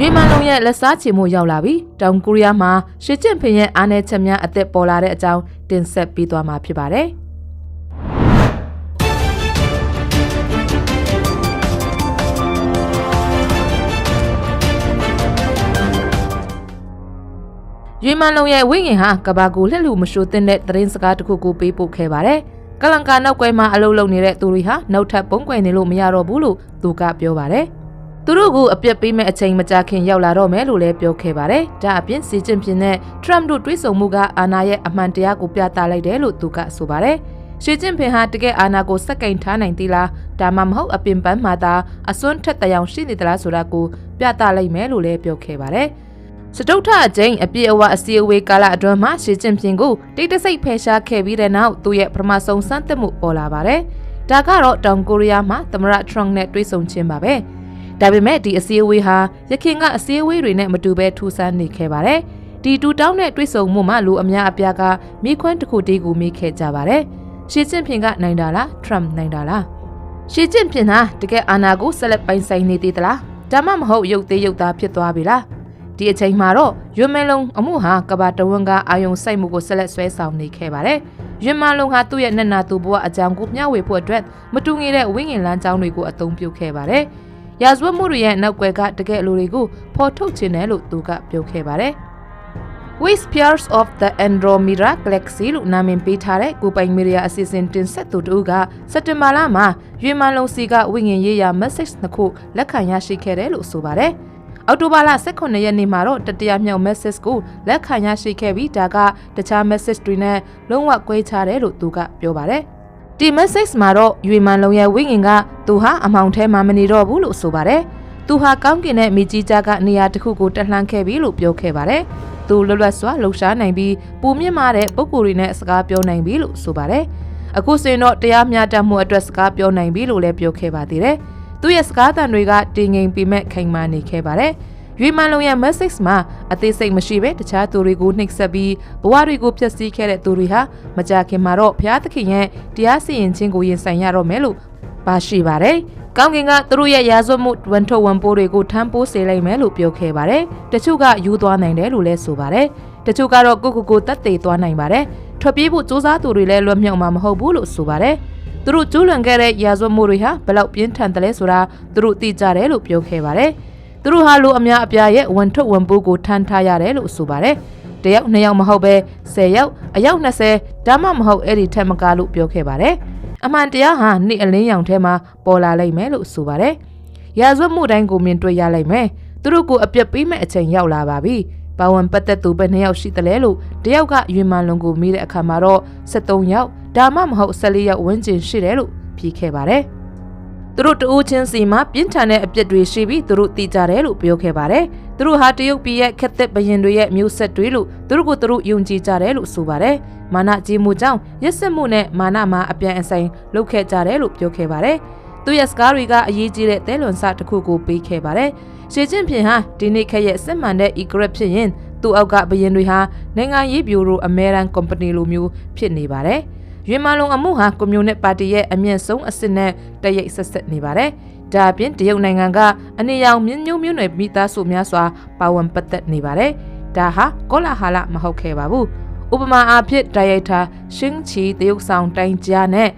ရွေမန်လုံးရဲ့လက်စားချေမှုရောက်လာပြီးတောင်ကိုရီးယားမှာရှီကျင့်ဖင်ရဲ့အားနည်းချက်များအသက်ပေါ်လာတဲ့အကြောင်းတင်ဆက်ပေးသွားမှာဖြစ်ပါတယ်။ရွေမန်လုံးရဲ့ဝိငင်ဟာကဘာကိုလှက်လူမရှိုးတဲ့သတင်းစကားတစ်ခုကိုပေးပို့ခဲ့ပါတယ်။ကလန်ကာနောက်ကွယ်မှာအလုပ်လုပ်နေတဲ့သူတွေဟာနောက်ထပ်ပုံကွယ်နေလို့မရတော့ဘူးလို့သူကပြောပါတယ်။ သူတို့ကအပြစ်ပေးမဲ့အချိန်မကြာခင်ရောက်လာတော့မယ်လို့လည်းပြောခဲ့ပါတယ်။ဒါအပြင်စီကျင်ပြင်းနဲ့ Trump တို့တွဲဆုံမှုကအာဏာရဲ့အမှန်တရားကိုပြသလိုက်တယ်လို့သူကဆိုပါတယ်။ရှီကျင်ဖင်ဟာတကယ်အာဏာကိုစက်ကင်ထားနိုင်သေးလားဒါမှမဟုတ်အပင်ပန်းမှာသာအစွန်းထက်တရောင်ရှိနေသလားဆိုတာကိုပြသလိုက်မယ်လို့လည်းပြောခဲ့ပါတယ်။စတုထအကျိန်အပြည့်အဝအစီအဝေးကာလအတွင်းမှာရှီကျင်ပြင်းကိုတိတ်တဆိတ်ဖယ်ရှားခဲ့ပြီးတဲ့နောက်သူရဲ့ပထမဆုံးစမ်းသပ်မှုပေါ်လာပါတယ်။ဒါကတော့တောင်ကိုရီးယားမှာသမရထရန့်နဲ့တွေ့ဆုံခြင်းပါပဲ။ ဒါပေမဲ့ဒီအစည်းအဝေးဟာရခင်ကအစည်းအဝေးတွေနဲ့မတူဘဲထူးဆန်းနေခဲ့ပါတယ်။ဒီတူတောင်းတဲ့တွေ့ဆုံမှုမှာလူအများအပြားကမိခွန်းတစ်ခုတည်းကိုမိခဲ့ကြပါတယ်။ရှီကျင်ပြင်းကနိုင်တာလားထရန့်နိုင်တာလားရှီကျင်ပြင်းဟာတကယ်အာဏာကိုဆက်လက်ပိုင်ဆိုင်နေသေးသလားဒါမှမဟုတ်ရုပ်သေးရုပ်သားဖြစ်သွားပြီလားဒီအချိန်မှာတော့ရွင်မဲလုံးအမှုဟာကဘာတဝန်းကအာယုံစိုက်မှုကိုဆက်လက်ဆွဲဆောင်နေခဲ့ပါတယ်။ရွင်မလုံးဟာသူ့ရဲ့နက်နာသူဘဝအကြောင်းကိုမျှဝေဖို့အတွက်မတူငီတဲ့ဝိငင်လန်းကြောင်းတွေကိုအသုံးပြုခဲ့ပါတယ်။ ရာဇဝတ်မှုတွေရဲ့နောက်ွယ်ကတကယ်အလိုတွေကိုဖော်ထုတ်ခြင်းတယ်လို့သူကပြောခဲ့ပါတယ်။ Whispers of the Andromeda Galaxy လို့နာမည်ပေးထားတဲ့ကိုပိုင်မီဒီယာအစီအစဉ်တင်ဆက်သူတို့ကစက်တင်ဘာလမှာရွေမန်လုံးစီကဝိငင်ရေးရာ message နှစ်ခုလက်ခံရရှိခဲ့တယ်လို့ဆိုပါတယ်။အောက်တိုဘာလ18ရက်နေ့မှာတော့တတရားမြောက် message ကိုလက်ခံရရှိခဲ့ပြီးဒါကတခြား message တွေနဲ့လုံးဝကွဲခြားတယ်လို့သူကပြောပါတယ်။ ဒီ message မှာတော့ရွေမန်လုံးရဲ့ဝိငင်ကသူဟာအမောင်ထဲမှာမနေတော့ဘူးလို့ဆိုပါတယ်။သူဟာကောင်းကင်တဲ့မိကြီးကြားကနေရာတစ်ခုကိုတက်လှမ်းခဲ့ပြီလို့ပြောခဲ့ပါတယ်။သူလွတ်လပ်စွာလှုပ်ရှားနိုင်ပြီးပူမြင့်မာတဲ့ပုံကိုယ်တွေနဲ့စကားပြောနိုင်ပြီလို့ဆိုပါတယ်။အခုစင်တော့တရားမျှတမှုအတွက်စကားပြောနိုင်ပြီလို့လည်းပြောခဲ့ပါသေးတယ်။သူ့ရဲ့စကားသံတွေကတင်ငိမ်ပေမဲ့ခိုင်မာနေခဲ့ပါတယ်။ ရွေမန်လုံးရဲ့ message မှာအသေးစိတ်မရှိပဲတခြားသူတွေကိုနှိပ်စက်ပြီးဘဝတွေကိုဖျက်ဆီးခဲ့တဲ့သူတွေဟာမကြခင်မှာတော့ဘုရားသခင်ရဲ့တရားစီရင်ခြင်းကိုရင်ဆိုင်ရတော့မယ်လို့ပါရှိပါတယ်။ကောင်းကင်ကသူတို့ရဲ့ရာဇဝတ်မှုဝန်ထုတ်ဝန်ပိုးတွေကိုထမ်းပိုးစေလိုက်မယ်လို့ပြောခဲ့ပါတယ်။တချို့ကယူသွားနိုင်တယ်လို့လည်းဆိုပါတယ်။တချို့ကတော့ကိုကိုကိုတတ်သိသွားနိုင်ပါတယ်။ထွက်ပြေးဖို့စူးစမ်းသူတွေလည်းလွတ်မြောက်မှာမဟုတ်ဘူးလို့ဆိုပါတယ်။သူတို့ကျူးလွန်ခဲ့တဲ့ရာဇဝတ်မှုတွေဟာဘလောက်ပြင်းထန်တယ်လဲဆိုတာသူတို့သိကြတယ်လို့ပြောခဲ့ပါတယ်။ သူတို့ဟာလူအများအပြားရဲ့ဝန်ထုတ်ဝန်ပိုးကိုထမ်းထားရတယ်လို့ဆိုပါတယ်။တယောက်နှစ်ယောက်မဟုတ်ပဲ10ယောက်အယောက်20ဒါမှမဟုတ်အဲ့ဒီထက်မကလို့ပြောခဲ့ပါတယ်။အမှန်တရားဟာနေ့အလင်းရောင်ထဲမှာပေါ်လာလိမ့်မယ်လို့ဆိုပါတယ်။ရာဇဝတ်မှုတိုင်းကိုမြင်တွေ့ရလိမ့်မယ်။သူတို့ကိုအပြစ်ပေးမဲ့အချိန်ရောက်လာပါပြီ။ပါဝင်ပတ်သက်သူပဲနှစ်ယောက်ရှိတယ်လေလို့တယောက်ကယွေမန်လုံကိုမေးတဲ့အခါမှာတော့73ယောက်ဒါမှမဟုတ်14ရောက်ဝန်းကျင်ရှိတယ်လို့ဖြေခဲ့ပါတယ်။ သူတို့တအိုးချင်းစီမှာပြင်းထန်တဲ့အပြစ်တွေရှိပြီးသူတို့သိကြတယ်လို့ပြောခဲ့ပါတယ်။သူတို့ဟာတရုတ်ပြည်ရဲ့ခက်သက်ဘရင်တွေရဲ့မျိုးဆက်တွေလို့သူတို့ကိုသူတို့ယုံကြည်ကြတယ်လို့ဆိုပါတယ်။မာနကြီးမှုကြောင့်ရစ်စစ်မှုနဲ့မာနမှာအပြန်အဆိုင်လုပ်ခဲ့ကြတယ်လို့ပြောခဲ့ပါတယ်။သူရဲ့စကားတွေကအရေးကြီးတဲ့သဲလွန်စတစ်ခုကိုပေးခဲ့ပါတယ်။ရှေကျင့်ဖြင့်ဟာဒီနေ့ခက်ရဲ့စစ်မှန်တဲ့ e-grip ဖြစ်ရင်သူ့အောက်ကဘရင်တွေဟာနိုင်ငံရေးဗျူရိုအမေရိကန်ကုမ္ပဏီလိုမျိုးဖြစ်နေပါတယ်။ ရွေမာလုံအမှုဟာကွန်မြူနစ်ပါတီရဲ့အမြင့်ဆုံးအစစ်နဲ့တရိပ်ဆက်ဆက်နေပါတယ်။ဒါအပြင်တရုတ်နိုင်ငံကအနေရောင်မြင်းမျိုးမျိုးနွယ်မိသားစုများစွာပါဝင်ပတ်သက်နေပါတယ်။ဒါဟာကောလာဟာလမဟုတ်ခဲ့ပါဘူး။ဥပမာအားဖြင့်ဒါရိုက်တာရှင်းချီတရုတ်ဆောင်တိုင်ကြားနဲ့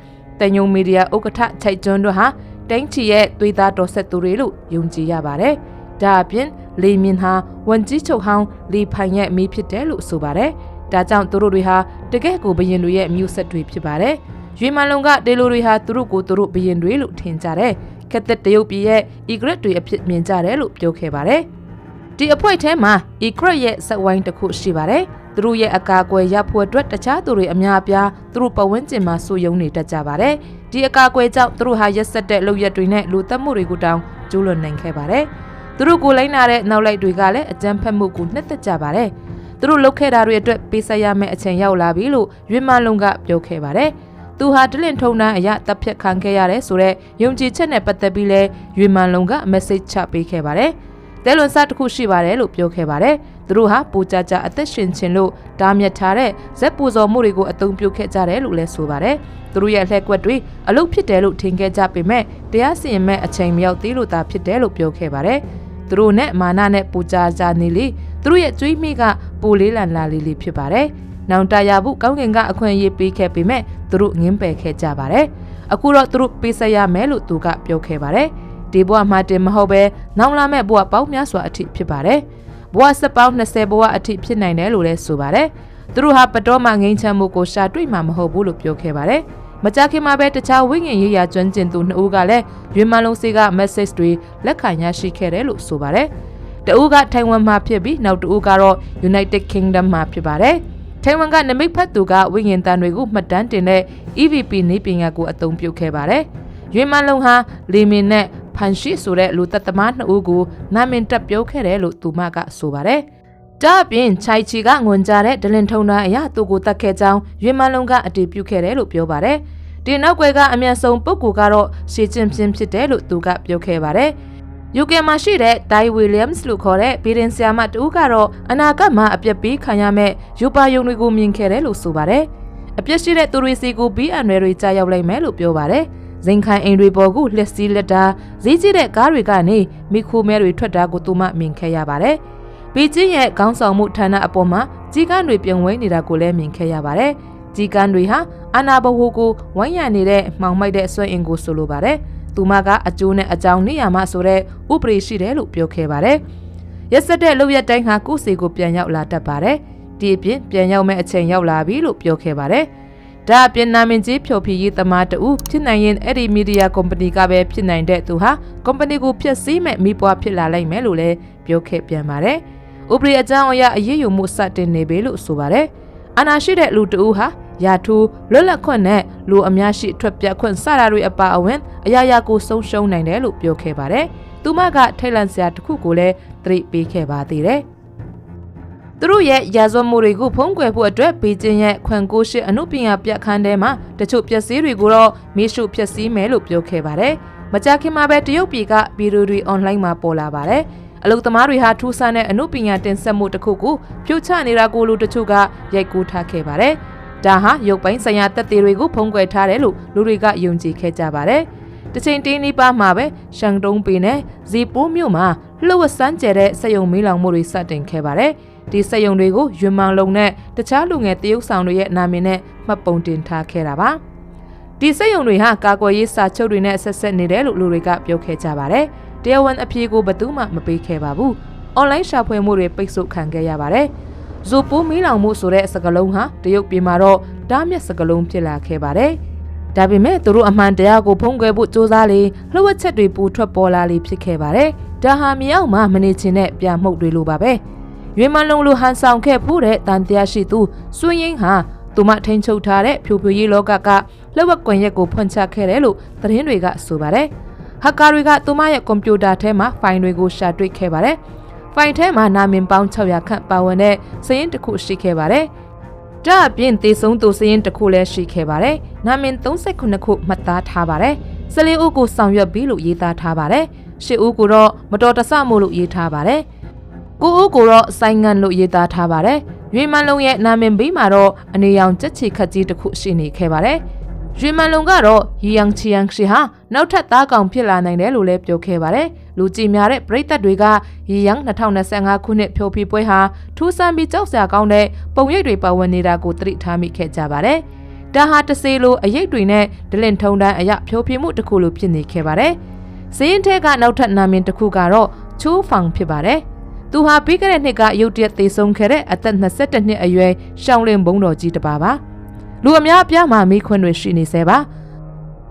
တညုံမီဒီယာဥက္ကဋ္ဌချိုက်ကျွန်းတို့ဟာတိုင်းချီရဲ့သွေးသားတော်ဆက်သူတွေလို့ယုံကြည်ရပါတယ်။ဒါအပြင်လေမြင့်ဟာဝန်ကြီးချုပ်ဟောင်းလီဖိုင်ရဲ့မိဖြစ်တယ်လို့ဆိုပါတယ်။ ဒါကြောင့်သူတို့တွေဟာတကယ့်ကိုဘရင်တွေရဲ့မျိုးဆက်တွေဖြစ်ပါတယ်။ရွေမန်လုံကတေလိုတွေဟာသူတို့ကိုသူတို့ဘရင်တွေလို့ထင်ကြတယ်။ခက်သက်တရုတ်ပြည်ရဲ့ egret တွေအဖြစ်မြင်ကြတယ်လို့ပြောခဲ့ပါတယ်။ဒီအဖွဲ့ထဲမှာ egret ရဲ့စက်ဝိုင်းတစ်ခုရှိပါတယ်။သူတို့ရဲ့အကာအကွယ်ရဖို့အတွက်တခြားသူတွေအများအပြားသူတို့ပဝန်းကျင်မှာစူယုံနေတတ်ကြပါတယ်။ဒီအကာအကွယ်ကြောင့်သူတို့ဟာရက်ဆက်တဲ့လုပ်ရက်တွေနဲ့လူသက်မှုတွေကိုတောင်ကျူးလွန်နိုင်ခဲ့ပါတယ်။သူတို့ကိုလိုက်နာတဲ့နောက်လိုက်တွေကလည်းအကြမ်းဖက်မှုကိုနှစ်သက်ကြပါတယ်။ သူတို့လုပ်ခဲ့တာတွေအတွက်ပေးဆက်ရမယ့်အချိန်ရောက်လာပြီလို့ရွေးမလုံးကပြောခဲ့ပါတယ်။သူဟာတလင်ထုံတန်းအရာတပ်ဖြတ်ခံခဲ့ရတယ်ဆိုတော့ယုံကြည်ချက်နဲ့ပတ်သက်ပြီးလဲရွေးမလုံးက message ချပေးခဲ့ပါတယ်။တဲလွန်စတစ်ခုရှိပါတယ်လို့ပြောခဲ့ပါတယ်။သူတို့ဟာပူကြကြအသက်ရှင်ခြင်းလို့တားမြစ်ထားတဲ့ဇက်ပူဇော်မှုတွေကိုအသုံးပြုခဲ့ကြတယ်လို့လည်းဆိုပါတယ်။သူတို့ရဲ့လှည့်ကွက်တွေအလုတ်ဖြစ်တယ်လို့ထင်ခဲ့ကြပေမဲ့တရားစီရင်မဲ့အချိန်မရောက်သေးလို့သာဖြစ်တယ်လို့ပြောခဲ့ပါတယ်။သူတို့နဲ့မာနနဲ့ပူကြကြနေလေ သူတို့ရဲ့ကြွေးမိကပူလေးလန်လာလေးလေးဖြစ်ပါတယ်။နောင်တရဘူးကောင်းကင်ကအခွင့်အရေးပေးခဲ့ပေမဲ့သူတို့ငင်းပယ်ခဲ့ကြပါတယ်။အခုတော့သူတို့ပေးဆက်ရမယ်လို့သူကပြောခဲ့ပါတယ်။ဒီဘဝမှာတင်မဟုတ်ပဲနောင်လာမဲ့ဘဝပေါင်းများစွာအထိဖြစ်ပါတယ်။ဘဝစက်ပေါင်း20ဘဝအထိဖြစ်နိုင်တယ်လို့လည်းဆိုပါတယ်။သူတို့ဟာပတော်မှငိမ့်ချမ်းမှုကိုရှာတွေ့မှာမဟုတ်ဘူးလို့ပြောခဲ့ပါတယ်။မကြခင်မှာပဲတခြားဝိညာဉ်ရေးရာကျွမ်းကျင်သူနှစ်ဦးကလည်းရွေမလုံးစီက message တွေလက်ခံရရှိခဲ့တယ်လို့ဆိုပါတယ်။ တဦးကထိုင်ဝမ်မှာဖြစ်ပြီးနောက်တဦးကတော့ United Kingdom မှာဖြစ်ပါတယ်။ထိုင်ဝမ်ကနမိတ်ဖတ်သူကဝိညာဉ်တန်တွေကိုမှတ်တမ်းတင်တဲ့ EVP နေပညာကိုအသုံးပြုခဲ့ပါတယ်။ရွေမလုံးဟာလီမင်နဲ့ဖန်ရှိဆိုတဲ့လူသက်သမားနှစ်ဦးကိုနာမည်တက်ပြောခဲ့တယ်လို့သူမကဆိုပါတယ်။ဒါအပြင်ချိုင်ချီကငွန်ကြတဲ့ဒလင်ထုံသားအရာသူကိုတတ်ခဲ့ကြောင်းရွေမလုံးကအတည်ပြုခဲ့တယ်လို့ပြောပါတယ်။ဒီနောက်ွယ်ကအမြန်ဆုံးပုဂ္ဂိုလ်ကတော့ရှေချင်းပြင်းဖြစ်တယ်လို့သူကပြောခဲ့ပါတယ်။ UK မှာရှိတဲ့ Dai Williams လို့ခေါ်တဲ့ဘီဒင်ဆီယာမတူကတော့အနာဂတ်မှာအပြက်ပေးခံရမဲ့ယူပါယုံတွေကိုမြင်ခဲ့တယ်လို့ဆိုပါတယ်။အပြက်ရှိတဲ့သူတွေစီကိုဘီအန်ရွယ်တွေကြားရောက်လိုက်မယ်လို့ပြောပါတယ်။ဇင်ခိုင်အိမ်တွေပေါ်ကိုလက်စီးလက်တာဈေးကြီးတဲ့ကားတွေကနေမိခိုမဲတွေထွက်တာကိုသူမမြင်ခဲ့ရပါတယ်။ဘီကျင်းရဲ့ခေါင်းဆောင်မှုဌာနအပေါ်မှာကြီးကန်းတွေပြုံဝဲနေတာကိုလည်းမြင်ခဲ့ရပါတယ်။ကြီးကန်းတွေဟာအာနာဘဟုကိုဝိုင်းရံနေတဲ့မှောင်မိုက်တဲ့အစွဲအင်ကိုဆိုလိုပါတယ်။ သူမကအကျိုးနဲ့အကြောင်းနေရမှာဆိုတဲ့ဥပဒေရှိတယ်လို့ပြောခဲ့ပါတယ်။ရက်စက်တဲ့လောက်ရက်တိုင်းဟာကိုယ့်စီကိုပြန်ရောက်လာတတ်ပါတယ်။ဒီအပြင်ပြန်ရောက်မဲ့အချိန်ရောက်လာပြီလို့ပြောခဲ့ပါတယ်။ဒါအပြင်နာမည်ကြီးဖြိုဖြီရေးသမားတူဖြစ်နိုင်ရင်အဲ့ဒီမီဒီယာကုမ္ပဏီကပဲဖြစ်နိုင်တဲ့သူဟာကုမ္ပဏီကိုဖျက်ဆီးမဲ့မိပွားဖြစ်လာလိုက်မယ်လို့လည်းပြောခဲ့ပြန်ပါတယ်။ဥပဒေအကြောင်းအရအရေးယူမှုစတင်နေပြီလို့ဆိုပါတယ်။အနာရှိတဲ့လူတူဟာ ရာထူးလွတ်လပ်ခွင့်နဲ့လူအများရှိထွက်ပြတ်ခွင့်စတာတွေအပါအဝင်အရာရာကိုဆုံးရှုံးနိုင်တယ်လို့ပြောခဲ့ပါတယ်။သူမကထိတ်လန့်စရာတစ်ခုကိုလည်းသတိပေးခဲ့ပါသေးတယ်။သူတို့ရဲ့ရာဇဝတ်မှုတွေကိုဖုံးကွယ်ဖို့အတွက်ဘေကျင်းရဲ့ခွန်ကိုရှိအမှုပညာပြခန်းထဲမှာတချို့ပျက်စီးတွေကိုတော့မိရှုဖျက်ဆီးမယ်လို့ပြောခဲ့ပါတယ်။မကြခင်မှာပဲတရုတ်ပြည်ကဗီဒီယိုတွေအွန်လိုင်းမှာပေါ်လာပါတယ်။အလုသမားတွေဟာထူးဆန်းတဲ့အမှုပညာတင်ဆက်မှုတစ်ခုကိုဖြုတ်ချနေတာကိုလူတချို့ကရိုက်ကူးထားခဲ့ပါတယ်။ ဒါဟာရုပ်ပိုင်းဆိုင်ရာတက်သေးတွေကိုဖုံးကွယ်ထားတယ်လို့လူတွေကယုံကြည်ခဲ့ကြပါတယ်။တချိန်တင်းနီးပါးမှာပဲရှန်တုံးပင်နဲ့ဇီပိုးမြို့မှာလှုပ်ဝက်စမ်းကျဲတဲ့စက်ယုံမီးလောင်မှုတွေစတင်ခဲ့ပါတယ်။ဒီစက်ယုံတွေကိုရွံမောင်လုံနဲ့တခြားလူငယ်တရုတ်ဆောင်တွေရဲ့နာမည်နဲ့မှတ်ပုံတင်ထားခဲ့တာပါ။ဒီစက်ယုံတွေဟာကာကွယ်ရေးစာချုပ်တွေနဲ့ဆက်ဆက်နေတယ်လို့လူတွေကပြောခဲ့ကြပါတယ်။တရားဝင်အပြေကိုဘယ်သူမှမပေးခဲ့ပါဘူး။ online ရှာဖွေမှုတွေပိတ်ဆို့ခံခဲ့ရပါတယ်။ ဇိုပိုးမီးလောင်မှုဆိုတဲ့စကားလုံးဟာတရုတ်ပြည်မှာတော့တားမြစ်စကားလုံးဖြစ်လာခဲ့ပါတယ်။ဒါပေမဲ့သူတို့အမှန်တရားကိုဖုံးကွယ်ဖို့စ조사လေလှုပ်ဝက်ချက်တွေပူထွက်ပေါ်လာလေဖြစ်ခဲ့ပါတယ်။ဒါဟာမြောက်မှာမနေချင်တဲ့ပြမှုတ်တွေလိုပါပဲ။ရွေမလုံလိုဟန်ဆောင်ခဲ့ဖို့တဲ့တန်တရားရှိသူစွင်းရင်ဟာသူမထိန်ချုပ်ထားတဲ့ဖြိုဖြိုရေးလောကကလှုပ်ဝက်ကွန်ရက်ကိုဖွင့်ချခဲ့တယ်လို့သတင်းတွေကဆိုပါတယ်။ဟက်ကာတွေကသူမရဲ့ကွန်ပျူတာထဲမှာဖိုင်တွေကိုရှာတွေ့ခဲ့ပါတယ်။ ဖိုင်ထဲမှာနာမည်ပေါင်း600ခန့်ပါဝင်တဲ့စာရင်းတစ်ခုရှိခဲ့ပါတယ်။ဒါအပြင်သေဆုံးသူစာရင်းတစ်ခုလည်းရှိခဲ့ပါတယ်။နာမည်39ခုမှတ်သားထားပါတယ်။စလင်းဦးကိုဆောင်ရွက်ပြီးလို့ရေးသားထားပါတယ်။ရှစ်ဦးကိုတော့မတော်တဆမှုလို့ရေးထားပါတယ်။ကိုဦးကိုတော့ဆိုင်ငံလို့ရေးသားထားပါတယ်။ရွေမန်လုံးရဲ့နာမည်ဘေးမှာတော့အနေရောင်ကြက်ချီခတ်ကြီးတစ်ခုရှိနေခဲ့ပါတယ်။ ရွေမန်လုံကတော့ရီယန်ချီယန်ရှိဟာနောက်ထပ်သားကောင်ဖြစ်လာနိုင်တယ်လို့လည်းပြောခဲ့ပါတယ်။လူကြည်များတဲ့ပရိသတ်တွေကရီယန်2025ခုနှစ်ဖြိုဖီပွဲဟာထူးဆန်းပြီးကြောက်စရာကောင်းတဲ့ပုံရိပ်တွေပါဝင်နေတာကိုသတိထားမိခဲ့ကြပါတယ်။ဒါဟာတစေလိုအရိပ်တွေနဲ့ဒလင်ထုံတန်းအရဖြိုဖီမှုတစ်ခုလိုဖြစ်နေခဲ့ပါတယ်။စရင်ထဲကနောက်ထပ်နာမည်တစ်ခုကတော့ချိုးဖောင်ဖြစ်ပါတယ်။သူဟာပြီးခဲ့တဲ့နှစ်ကရုတ်တရက်သေဆုံးခဲ့တဲ့အသက်22နှစ်အရွယ်ရှောင်းလင်းဘုံတော်ကြီးတစ်ပါပါ။ လူအများအပြားမှာမိခွန်းတွေရှိနေဆဲပါ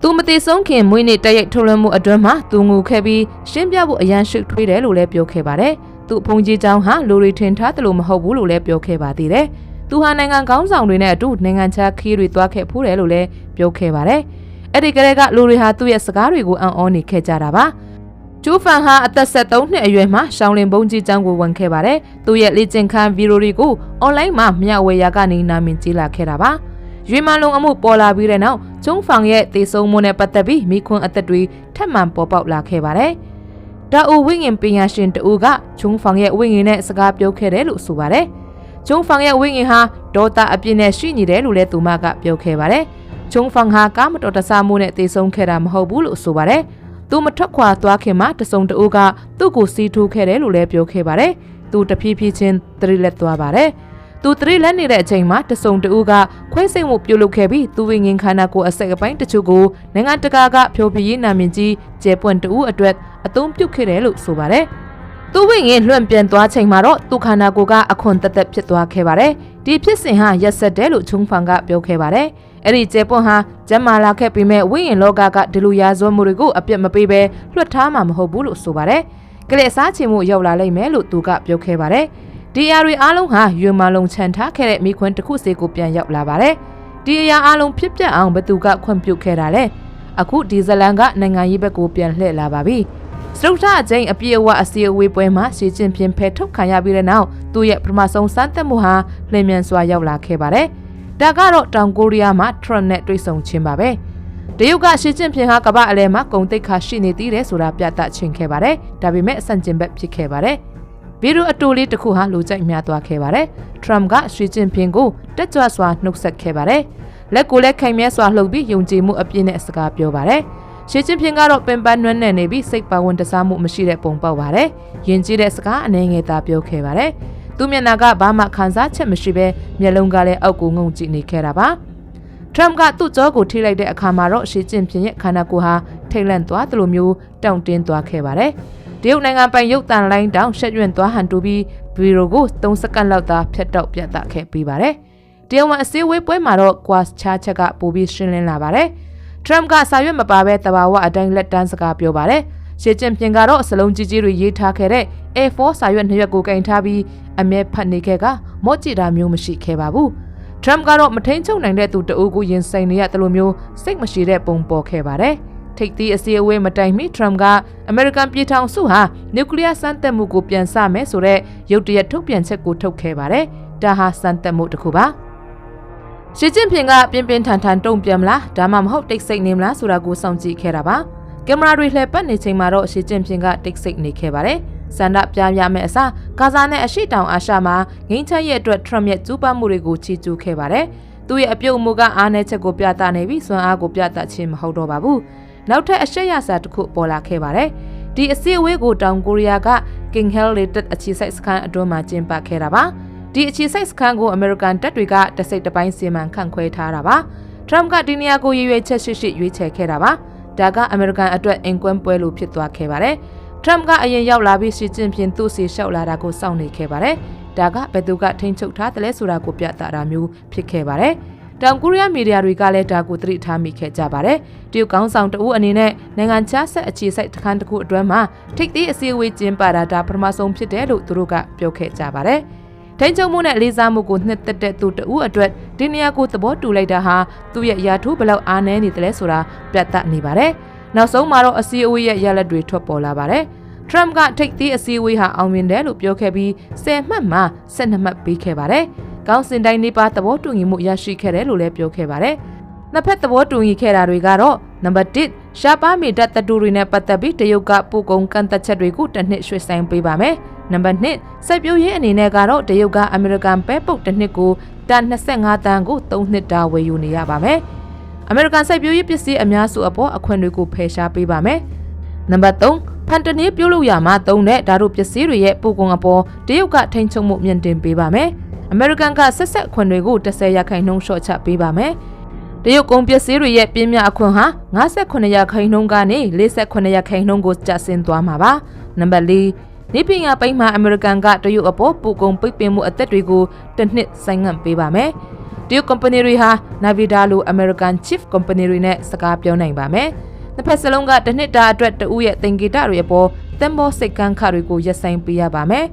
သူမတိဆုံးခင်မွေးနေ့တရက်ထုတ်လွှင့်မှုအတွင်းမှာသူငိုခဲ့ပြီးရှင်းပြဖို့အရန်ရှုထွေးတယ်လို့လည်းပြောခဲ့ပါတယ်။သူ့အဖုန်ကြီးကြောင်းဟာလူတွေထင်ထားတယ်လို့မဟုတ်ဘူးလို့လည်းပြောခဲ့ပါသေးတယ်။သူဟာနိုင်ငံကောင်းဆောင်တွေနဲ့အတူနိုင်ငံခြားခရီးတွေသွားခဲ့ဖူးတယ်လို့လည်းပြောခဲ့ပါတယ်။အဲ့ဒီကလေးကလူတွေဟာသူ့ရဲ့စကားတွေကိုအံ့ဩနေခဲ့ကြတာပါ။ကျူဖန်ဟာအသက်73နှစ်အရွယ်မှာရှောင်းလင်ဘုံကြီးကျောင်းကိုဝင်ခဲ့ပါတယ်။သူ့ရဲ့လေ့ကျင့်ခန်းဗီဒီယိုတွေကိုအွန်လိုင်းမှာမျှဝေရာကနေနာမည်ကြီးလာခဲ့တာပါ။ ရွေမလုံးအမှုပေါ်လာပြီးတဲ့နောက်ကျုံးဖောင်ရဲ့တေဆုံးမှုနဲ့ပတ်သက်ပြီးမိခွန်းအသက်တွေထပ်မံပေါ်ပေါက်လာခဲ့ပါတယ်။ဒါအိုဝင်းငင်ပညာရှင်တူကကျုံးဖောင်ရဲ့ဝင်းငင်နဲ့စကားပြောခဲ့တယ်လို့ဆိုပါတယ်။ကျုံးဖောင်ရဲ့ဝင်းငင်ဟာဒေါတာအပြစ်နဲ့ရှိနေတယ်လို့လည်းသူမကပြောခဲ့ပါတယ်။ကျုံးဖောင်ဟာကားမတော်တဆမှုနဲ့တေဆုံးခဲ့တာမဟုတ်ဘူးလို့ဆိုပါတယ်။သူမထွက်ခွာသွားခင်မှာတစုံတအုပ်ကသူ့ကိုစီးထိုးခဲ့တယ်လို့လည်းပြောခဲ့ပါတယ်။သူတဖြည်းဖြည်းချင်းသတိလက်သွားပါတယ်။ သူသတိလက်နေတဲ့အချိန်မှာတစုံတအုပ်ကခွဲစိတ်မှုပြုတ်လုခဲ့ပြီးသူဝိငင်ခန္ဓာကိုယ်အစိတ်အပိုင်းတချို့ကိုနိုင်ငံတကာကဖြိုပြရေးနာမည်ကြီးကျဲပွန့်တအုပ်အတွက်အသုံးပြုခဲ့တယ်လို့ဆိုပါတယ်။သူဝိငင်လွန့်ပြန်သွားချိန်မှာတော့သူခန္ဓာကိုယ်ကအခွန်တက်တက်ဖြစ်သွားခဲ့ပါတယ်။ဒီဖြစ်စဉ်ဟာရက်ဆက်တယ်လို့ချုံဖန်ကပြောခဲ့ပါတယ်။အဲ့ဒီကျေပွန်ဟာကျမ်းမာလာခဲ့ပြီးမဲ့ဝိငင်လောကကဒီလိုရာဇဝတ်မှုတွေကိုအပြစ်မပေးဘဲလွှတ်ထားမှာမဟုတ်ဘူးလို့ဆိုပါတယ်။ကလေးအစားချင်မှုရောက်လာလိမ့်မယ်လို့သူကပြောခဲ့ပါတယ်။ ဒီအရာတွေအားလုံးဟာယူမာလုံးချန်ထားခဲ့တဲ့မိခွန်းတစ်ခုစီကိုပြန်ရောက်လာပါတယ်။ဒီအရာအားလုံးဖြစ်ပျက်အောင်ဘသူကခွင့်ပြုခဲ့တာလဲ။အခုဒီဇလန်ကနိုင်ငံရေးဘက်ကိုပြန်လှည့်လာပါပြီ။စတုထအကျိန်အပြည့်အဝအစီအဝေးပွဲမှာရှီကျင်ပြင်းဖဲထုတ်ခံရပြီးတဲ့နောက်သူ့ရဲ့ပထမဆုံးစမ်းသပ်မှုဟာလျင်မြန်စွာရောက်လာခဲ့ပါတယ်။ဒါကတော့တောင်ကိုရီးယားမှာ Trump နဲ့တွေ့ဆုံခြင်းပါပဲ။တရုတ်ကရှီကျင်ပြင်းဟာကမ္ဘာအလဲမှာဂုံတိတ်ခါရှိနေသေးတယ်ဆိုတာပြသခြင်းခဲ့ပါတယ်။ဒါပေမဲ့အဆန့်ကျင်ဘက်ဖြစ်ခဲ့ပါတယ်။ ဗီဒီယိုအတူလေးတစ်ခုဟာလူကြိုက်များသွားခဲ့ပါတယ်။ Trump ကရှီကျင်ပြင်းကိုတက်ကြွစွာနှုတ်ဆက်ခဲ့ပါတယ်။လက်ကိုလက်ခိုင်မြဲစွာလှုပ်ပြီးယုံကြည်မှုအပြည့်နဲ့စကားပြောပါတယ်။ရှေးချင်းဖြင်းကတော့ပင်ပန်းနွမ်းနယ်နေပြီးစိတ်ပါဝင်တစားမှုမရှိတဲ့ပုံပေါက်ပါတယ်။ယဉ်ကျေးတဲ့စကားအနေငယ်သာပြောခဲ့ပါတယ်။သူမျက်နှာကဘာမှခံစားချက်မရှိဘဲမျက်လုံးကလည်းအောက်ကိုငုံကြည့်နေခဲ့တာပါ။ Trump ကသူ့ကြောကိုထိလိုက်တဲ့အခါမှာတော့ရှေးချင်းဖြင်းရဲ့ခန္ဓာကိုယ်ဟာထိတ်လန့်သွားသလိုမျိုးတောင့်တင်းသွားခဲ့ပါတယ်။ တရုတ်နိုင်ငံပိုင်ရုပ်တံလိုင်းတောင်ရှက်ရွံ့သွားဟန်တူပြီးဗီရိုကို3စက္ကန့်လောက်သာဖြတ်တောက်ပြတ်သားခဲ့ပြီးပါတယ်။တရုတ်မှာအစည်းအဝေးပွဲမှာတော့ Quas ချားချက်ကပိုပြီးရှင်းလင်းလာပါတယ်။ Trump ကစာရွက်မပါဘဲတဘာဝအတိုင်းလက်တန်းစကားပြောပါတယ်။ရှေ့ကျင်ပြင်ကတော့စလုံးကြီးကြီးတွေရေးထားခဲ့တဲ့ A4 စာရွက်နှစ်ရွက်ကိုကင်ထားပြီးအမဲဖတ်နေခဲ့ကမော့ကြည့်တာမျိုးမရှိခဲ့ပါဘူး။ Trump ကတော့မထိန်ချုပ်နိုင်တဲ့သူတအုပ်ကိုရင်ဆိုင်နေရတယ်လို့မျိုးစိတ်မရှိတဲ့ပုံပေါ်ခဲ့ပါတယ်။ ထိပ်သီးအစည်းအဝေးမတိုင်မီ Trump ကအမေရိကန်ပြည်ထောင်စုဟာနျူကလ িয়ার စမ်းသပ်မှုကိုပြန်စမယ်ဆိုတဲ့ရုတ်တရက်ထုတ်ပြန်ချက်ကိုထုတ်ခဲ့ပါတယ်။ဒါဟာစမ်းသပ်မှုတစ်ခုပါ။ရှီကျင့်ဖင်ကပြင်းပြင်းထန်ထန်တုံ့ပြန်မလားဒါမှမဟုတ်တိတ်ဆိတ်နေမလားဆိုတာကိုစောင့်ကြည့်ခဲ့တာပါကင်မရာတွေလှည့်ပတ်နေချိန်မှာတော့ရှီကျင့်ဖင်ကတိတ်ဆိတ်နေခဲ့ပါတယ်စန္ဒပြပြမဲ့အစားဂါဇာနဲ့အရှိတောင်အာရှမှာငိမ့်ချက်ရဲ့အတွက်ထရမ့်ရဲ့ကျူးပန်းမှုတွေကိုချီးကျူးခဲ့ပါတယ်သူ့ရဲ့အပြုတ်အမူကအားနည်းချက်ကိုပြသနေပြီးစွမ်းအားကိုပြသခြင်းမဟုတ်တော့ပါဘူး နောက်ထပ်အရှက်ရစာတစ်ခုပေါ်လာခဲ့ပါတယ်ဒီအစည်းအဝေးကိုတောင်ကိုရီးယားက King Hell-rated အခြေစိုက်စခန်းအတွင်းမှာကျင်းပခဲ့တာပါဒီအခြေစိုက်စခန်းကိုအမေရိကန်တပ်တွေကတစိတ်တစ်ပိုင်းစီမံခန့်ခွဲထားတာပါ။ထရမ့်ကဒီနေရာကိုရွေရွေချက်ရှိရှိရွေးချယ်ခဲ့တာပါ။ဒါကအမေရိကန်အတွက်အင်ကွင်းပွဲလိုဖြစ်သွားခဲ့ပါတယ်။ထရမ့်ကအရင်ရောက်လာပြီးရှီကျင်ဖြင်သူ့စီလျှောက်လာတာကိုစောင့်နေခဲ့ပါတယ်။ဒါကဘယ်သူကထိန်းချုပ်ထားတယ်လဲဆိုတာကိုပြသတာမျိုးဖြစ်ခဲ့ပါတယ်။ တောင်ကိုရီးယားမီဒီယာတွေကလည်းဒါကိုသတိထားမိခဲ့ကြပါတယ်။တရုတ်ကောင်းဆောင်တဦးအနေနဲ့နိုင်ငံခြားဆက်အခြေစိုက်တခန်းတစ်ခုအတွင်းမှာထိပ်သီးအစည်းအဝေးကျင်းပတာဒါပထမဆုံးဖြစ်တယ်လို့သူတို့ကပြောခဲ့ကြပါတယ်။ထိန်းချုပ်မှုနဲ့လေးစားမှုကိုနှစ်သက်တဲ့သူတဦးအတွက်ဒီနေရာကိုသဘောတူလိုက်တာဟာသူ့ရဲ့ရာထူးဘလောက်အားနည်းနေတယ်လဲဆိုတာပြသနေပါတယ်။နောက်ဆုံးမှာတော့အစည်းအဝေးရဲ့ရလဒ်တွေထွက်ပေါ်လာပါတယ်။ Trump ကထိပ်သီးအစည်းအဝေးဟာအောင်မြင်တယ်လို့ပြောခဲ့ပြီး10မှတ်မှာ12မှတ်ပေးခဲ့ပါတယ်။ ကောင်းစင်တိုင်းနေပါသဘောတူညီမှုရရှိခဲ့တယ်လို့လည်းပြောခဲ့ပါတယ်။နှစ်ဖက်သဘောတူညီခဲ့တာတွေကတော့နံပါတ်1ရှားပါမီဓာတ်တတူတွေနဲ့ပတ်သက်ပြီးတရုတ်ကပို့ကုန်ကန့်သက်ချက်တွေကိုတစ်နှစ်ရွှေ့ဆိုင်ပေးပါမယ်။နံပါတ်2စိုက်ပျိုးရေးအနေနဲ့ကတော့တရုတ်ကအမေရိကန်ပဲပုတ်တစ်နှစ်ကိုတန်25တန်ကို3နှစ်တာဝယ်ယူနေရပါမယ်။အမေရိကန်စိုက်ပျိုးရေးပစ္စည်းအများစုအပေါ်အခွင့်တွေကိုဖယ်ရှားပေးပါမယ်။နံပါတ်3ဖန်တနီးပြုတ်လို့ရမှာသုံးတဲ့ဓာတ်ပစ္စည်းတွေရဲ့ပို့ကုန်အပေါ်တရုတ်ကထိန်းချုပ်မှုမြင့်တင်ပေးပါမယ်။ အမေရိကန်ကဆက်ဆက်အခွင့်တွေကို10ရာခိုင်နှုန်းလျှော့ချပေးပါမယ်။တရုတ်ကုန်ပစ္စည်းတွေရဲ့ပြင်းပြအခွင့်ဟာ58ရာခိုင်နှုန်းကနေ48ရာခိုင်နှုန်းကိုကျဆင်းသွားမှာပါနံပါတ်4နေပညာပိန်းမှာအမေရိကန်ကတရုတ်အပေါ်ပိုကုန်ပိတ်ပင်မှုအသက်တွေကိုတစ်နှစ်ဆိုင်ငံ့ပေးပါမယ်တရုတ်ကုမ္ပဏီတွေဟာ Navida လို American Chief Company တွေနဲ့စကားပြောနိုင်ပါမယ်နှစ်ဖက်စလုံးကတစ်နှစ်တာအတွက်တဦးရဲ့သင်္ကေတတွေအပေါ်သင်္ဘောစိတ်ကန်းခတွေကိုရပ်ဆိုင်ပေးရပါမယ်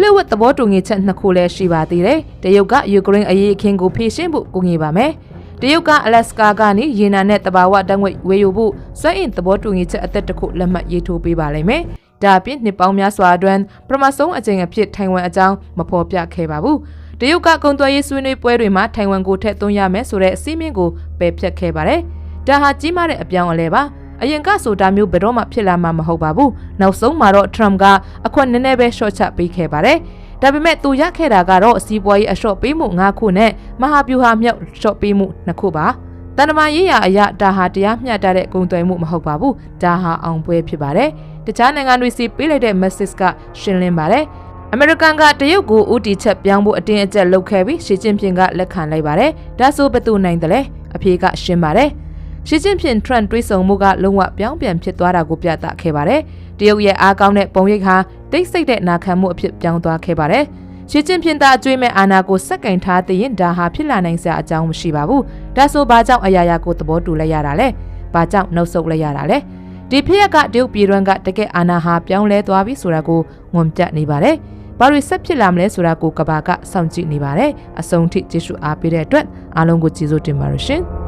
လျှို့ဝှက်သဘောတူညီချက်နှစ်ခုလည်းရှိပါသေးတယ်။တရုတ်ကယူကရိန်းအရေးအခင်းကိုဖြေရှင်းဖို့ကူညီပါမယ်။တရုတ်ကအလက်စကာကနေရေနံနဲ့တဘာဝတံငွေဝေယူဖို့စွမ်းအင်သဘောတူညီချက်အသက်တစ်ခုလက်မှတ်ရေးထိုးပေးပါလိမ့်မယ်။ဒါအပြင်နှစ်ပေါင်းများစွာအတွင်းပထမဆုံးအကြိမ်အဖြစ်ထိုင်ဝမ်အကြောင်းမဖော်ပြခဲ့ပါဘူး။တရုတ်ကကုန်သွယ်ရေးဆွေးနွေးပွဲတွေမှာထိုင်ဝမ်ကိုထည့်သွင်းရမယ်ဆိုတဲ့အစည်းအဝေးကိုပယ်ဖျက်ခဲ့ပါတယ်။ဒါဟာကြီးမားတဲ့အပြောင်းအလဲပါ။ အရင်ကဆိုတာမျိုးဘယ်တော့မှဖြစ်လာမှာမဟုတ်ပါဘူး။နောက်ဆုံးမှာတော့ Trump ကအခွင့်နည်းနည်းပဲရှော့ချပေးခဲ့ပါတယ်။ဒါပေမဲ့သူရခဲ့တာကတော့စီးပွားရေးအလျှော့ပေးမှု၅ခုနဲ့မဟာဗျူဟာမြောက်လျှော့ပေးမှု၂ခုပါတန်တမာရေးရာအရာဒါဟာတရားမျှတတဲ့ဂုဏ်သွယ်မှုမဟုတ်ပါဘူးဒါဟာအောင်ပွဲဖြစ်ပါတယ်တခြားနိုင်ငံတွေစီပေးလိုက်တဲ့ message ကရှင်းလင်းပါတယ်အမေရိကန်ကတရုတ်ကိုဦးတည်ချက်ပြောင်းဖို့အတင်းအကျပ်လုပ်ခဲ့ပြီးရှီကျင်းဖျင်ကလက်ခံလိုက်ပါတယ်ဒါဆိုဘယ်သူနိုင်တယ်လဲအဖြေကရှင်းပါတယ် ရှီကျင်းဖျင် trend တွေးဆောင်မှုကလုံးဝပြောင်းပြန်ဖြစ်သွားတာကိုပြသခဲ့ပါတယ်တရုတ်ရဲ့အားကောင်းတဲ့ပုံရိပ်ဟာတိတ်ဆိတ်တဲ့နာခံမှုအဖြစ်ပြောင်းသွားခဲ့ပါတယ်ရှင်းချင်းဖြင့်သာအကျွေးမဲ့အာနာကိုစက်ကင်ထားတဲ့ရင်ဒါဟာဖြစ်လာနိုင်စရာအကြောင်းမရှိပါဘူး။ဒါဆိုဘာကြောင့်အရာရာကိုသဘောတူလိုက်ရတာလဲ။ဘာကြောင့်နှုတ်ဆုတ်လိုက်ရတာလဲ။ဒီဖြစ်ရကတရုတ်ပြည်တွင်းကတကယ်အာနာဟာပြောင်းလဲသွားပြီဆိုတာကိုငုံပြတ်နေပါတယ်။ဘာတွေဆက်ဖြစ်လာမလဲဆိုတာကိုကဘာကစောင့်ကြည့်နေပါတယ်။အဆုံးထိကျေးဇူးအားပေးတဲ့အတွက်အားလုံးကိုကျေးဇူးတင်ပါတယ်ရှင်။